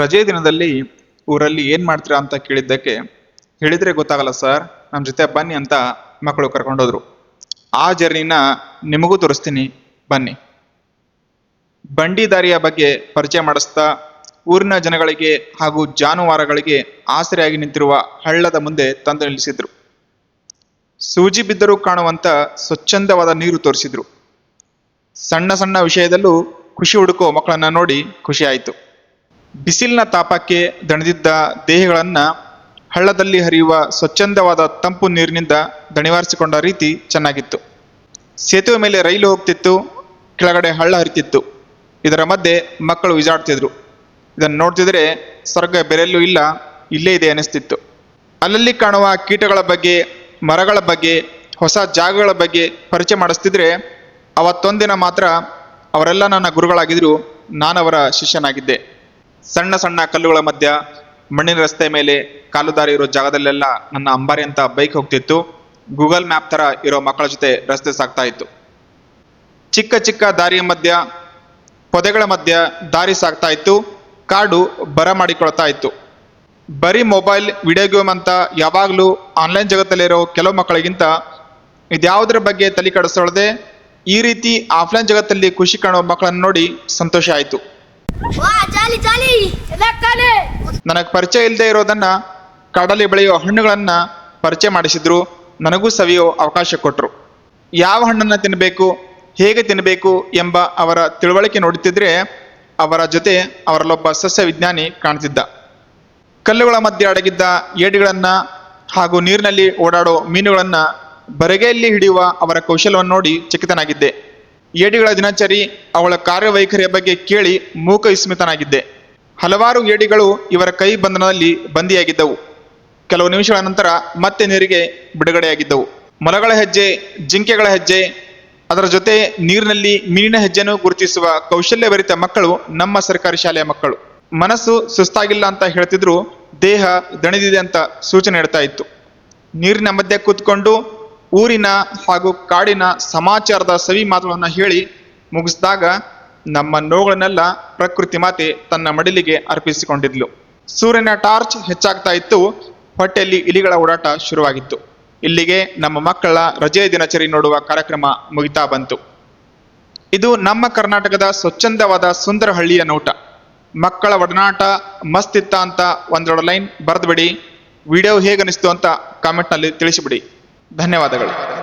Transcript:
ರಜೆ ದಿನದಲ್ಲಿ ಊರಲ್ಲಿ ಏನು ಮಾಡ್ತೀರಾ ಅಂತ ಕೇಳಿದ್ದಕ್ಕೆ ಹೇಳಿದ್ರೆ ಗೊತ್ತಾಗಲ್ಲ ಸರ್ ನಮ್ಮ ಜೊತೆ ಬನ್ನಿ ಅಂತ ಮಕ್ಕಳು ಕರ್ಕೊಂಡೋದ್ರು. ಆ ಜರ್ನಿನ ನಿಮಗೂ ತೋರಿಸ್ತೀನಿ, ಬನ್ನಿ. ಬಂಡಿ ದಾರಿಯ ಬಗ್ಗೆ ಪರಿಚಯ ಮಾಡಿಸ್ತಾ ಊರಿನ ಜನಗಳಿಗೆ ಹಾಗೂ ಜಾನುವಾರುಗಳಿಗೆ ಆಸರೆಯಾಗಿ ನಿಂತಿರುವ ಹಳ್ಳದ ಮುಂದೆ ತಂದು ನಿಲ್ಲಿಸಿದ್ರು. ಸೂಜಿ ಬಿದ್ದರೂ ಕಾಣುವಂತ ಸ್ವಚ್ಛಂದವಾದ ನೀರು ತೋರಿಸಿದ್ರು. ಸಣ್ಣ ಸಣ್ಣ ವಿಷಯದಲ್ಲೂ ಖುಷಿ ಹುಡುಕೋ ಮಕ್ಕಳನ್ನ ನೋಡಿ ಖುಷಿ ಆಯಿತು. ಬಿಸಿಲಿನ ತಾಪಕ್ಕೆ ದಣಿದಿದ್ದ ದೇಹಗಳನ್ನ ಹಳ್ಳದಲ್ಲಿ ಹರಿಯುವ ಸ್ವಚ್ಛಂದವಾದ ತಂಪು ನೀರಿನಿಂದ ದಣಿವಾರಿಸಿಕೊಂಡ ರೀತಿ ಚೆನ್ನಾಗಿತ್ತು. ಸೇತುವೆ ಮೇಲೆ ರೈಲು ಹೋಗ್ತಿತ್ತು, ಕೆಳಗಡೆ ಹಳ್ಳ ಹರಿತಿತ್ತು. ಇದರ ಮಧ್ಯೆ ಮಕ್ಕಳು ಈಜಾಡ್ತಿದ್ರು. ಇದನ್ನು ನೋಡ್ತಿದ್ರೆ ಸ್ವರ್ಗ ಬೆರೆಲ್ಲೂ ಇಲ್ಲ, ಇಲ್ಲೇ ಇದೆ ಅನಿಸ್ತಿತ್ತು ಅಲ್ಲಲ್ಲಿ ಕಾಣುವ ಕೀಟಗಳ ಬಗ್ಗೆ, ಮರಗಳ ಬಗ್ಗೆ, ಹೊಸ ಜಾಗಗಳ ಬಗ್ಗೆ ಪರಿಚಯ ಮಾಡಿಸ್ತಿದ್ರೆ ಅವತ್ತೊಂದಿನ ಮಾತ್ರ ಅವರೆಲ್ಲ ನನ್ನ ಗುರುಗಳಾಗಿದ್ರು, ನಾನವರ ಶಿಷ್ಯನಾಗಿದ್ದೆ. ಸಣ್ಣ ಸಣ್ಣ ಕಲ್ಲುಗಳ ಮಧ್ಯ ಮಣ್ಣಿನ ರಸ್ತೆ ಮೇಲೆ ಕಾಲು ದಾರಿ ಇರೋ ಜಾಗದಲ್ಲೆಲ್ಲ ನನ್ನ ಅಂಬಾರಿ ಅಂತ ಬೈಕ್ ಹೋಗ್ತಿತ್ತು. ಗೂಗಲ್ ಮ್ಯಾಪ್ ತರ ಇರೋ ಮಕ್ಕಳ ಜೊತೆ ರಸ್ತೆ ಸಾಗ್ತಾ ಇತ್ತು. ಚಿಕ್ಕ ಚಿಕ್ಕ ದಾರಿಯ ಮಧ್ಯ, ಪೊದೆಗಳ ಮಧ್ಯ ದಾರಿ ಸಾಗ್ತಾ ಇತ್ತು. ಕಾಡು ಬರ ಮಾಡಿಕೊಳ್ತಾ ಇತ್ತು. ಬರೀ ಮೊಬೈಲ್, ವಿಡಿಯೋ ಗೇಮ್ ಅಂತ ಯಾವಾಗಲೂ ಆನ್ಲೈನ್ ಜಗತ್ತಲ್ಲಿರೋ ಕೆಲವು ಮಕ್ಕಳಿಗಿಂತ ಇದ್ಯಾವುದರ ಬಗ್ಗೆ ತಲೆ ಕಡಿಸೋಳದೆ ಈ ರೀತಿ ಆಫ್ಲೈನ್ ಜಗತ್ತಲ್ಲಿ ಖುಷಿ ಕಾಣುವ ಮಕ್ಕಳನ್ನು ನೋಡಿ ಸಂತೋಷ ಆಯಿತು. ನನಗೆ ಪರಿಚಯ ಇಲ್ಲದೆ ಇರೋದನ್ನ ಕಡಲಿ ಬೆಳೆಯೋ ಹಣ್ಣುಗಳನ್ನ ಪರಿಚಯ ಮಾಡಿಸಿದ್ರು. ನನಗೂ ಸವಿಯೋ ಅವಕಾಶ ಕೊಟ್ಟರು ಯಾವ ಹಣ್ಣನ್ನ ತಿನ್ನಬೇಕು ಹೇಗೆ ತಿನ್ನಬೇಕು ಎಂಬ ಅವರ ತಿಳುವಳಿಕೆ ನೋಡುತ್ತಿದ್ರೆ ಅವರ ಜೊತೆ ಅವರಲ್ಲೊಬ್ಬ ಸಸ್ಯ ವಿಜ್ಞಾನಿ ಕಾಣ್ತಿದ್ದ. ಕಲ್ಲುಗಳ ಮಧ್ಯೆ ಅಡಗಿದ್ದ ಏಡಿಗಳನ್ನ ಹಾಗೂ ನೀರಿನಲ್ಲಿ ಓಡಾಡೋ ಮೀನುಗಳನ್ನ ಬರಗೆಯಲ್ಲಿ ಹಿಡಿಯುವ ಅವರ ಕೌಶಲ್ಯವನ್ನು ನೋಡಿ ಚಕಿತನಾಗಿದ್ದೆ. ಏಡಿಗಳ ದಿನಚರಿ ಅವಳ ಕಾರ್ಯವೈಖರಿಯ ಬಗ್ಗೆ ಕೇಳಿ ಮೂಕ ವಿಸ್ಮಿತನಾಗಿದ್ದೆ. ಹಲವಾರು ಏಡಿಗಳು ಇವರ ಕೈ ಬಂಧನದಲ್ಲಿ ಬಂದಿಯಾಗಿದ್ದವು. ಕೆಲವು ನಿಮಿಷಗಳ ನಂತರ ಮತ್ತೆ ನೀರಿಗೆ ಬಿಡುಗಡೆಯಾಗಿದ್ದವು. ಮೊಲಗಳ ಹೆಜ್ಜೆ, ಜಿಂಕೆಗಳ ಹೆಜ್ಜೆ, ಅದರ ಜೊತೆ ನೀರಿನಲ್ಲಿ ಮೀನಿನ ಹೆಜ್ಜೆಯನ್ನು ಗುರುತಿಸುವ ಕೌಶಲ್ಯಭರಿತ ಮಕ್ಕಳು ನಮ್ಮ ಸರ್ಕಾರಿ ಶಾಲೆಯ ಮಕ್ಕಳು. ಮನಸ್ಸು ಸುಸ್ತಾಗಿಲ್ಲ ಅಂತ ಹೇಳ್ತಿದ್ರು, ದೇಹ ದಣಿದಿದೆ ಅಂತ ಸೂಚನೆ ಇಡ್ತಾ ಇತ್ತು. ನೀರಿನ ಮಧ್ಯೆ ಕೂತ್ಕೊಂಡು ಊರಿನ ಹಾಗೂ ಕಾಡಿನ ಸಮಾಚಾರದ ಸವಿ ಮಾತುಗಳನ್ನು ಹೇಳಿ ಮುಗಿಸಿದಾಗ ನಮ್ಮ ನೋವುಗಳನ್ನೆಲ್ಲ ಪ್ರಕೃತಿ ಮಾತೆ ತನ್ನ ಮಡಿಲಿಗೆ ಅರ್ಪಿಸಿಕೊಂಡಿದ್ಲು. ಸೂರ್ಯನ ಟಾರ್ಚ್ ಹೆಚ್ಚಾಗ್ತಾ ಇತ್ತು. ಹೊಟ್ಟೆಯಲ್ಲಿ ಇಲಿಗಳ ಓಡಾಟ ಶುರುವಾಗಿತ್ತು. ಇಲ್ಲಿಗೆ ನಮ್ಮ ಮಕ್ಕಳ ರಜೆ ದಿನಚರಿ ನೋಡುವ ಕಾರ್ಯಕ್ರಮ ಮುಗಿತಾ ಬಂತು. ಇದು ನಮ್ಮ ಕರ್ನಾಟಕದ ಸ್ವಚ್ಛಂದವಾದ ಸುಂದರ ಹಳ್ಳಿಯ ನೋಟ. ಮಕ್ಕಳ ಒಡನಾಟ ಮಸ್ತಿತ್ತ ಅಂತ ಒಂದೆರಡು ಲೈನ್ ಬರೆದ್ಬಿಡಿ ವಿಡಿಯೋ ಹೇಗನಿಸ್ತು ಅಂತ ಕಾಮೆಂಟ್ನಲ್ಲಿ ತಿಳಿಸಿಬಿಡಿ. ಧನ್ಯವಾದಗಳು.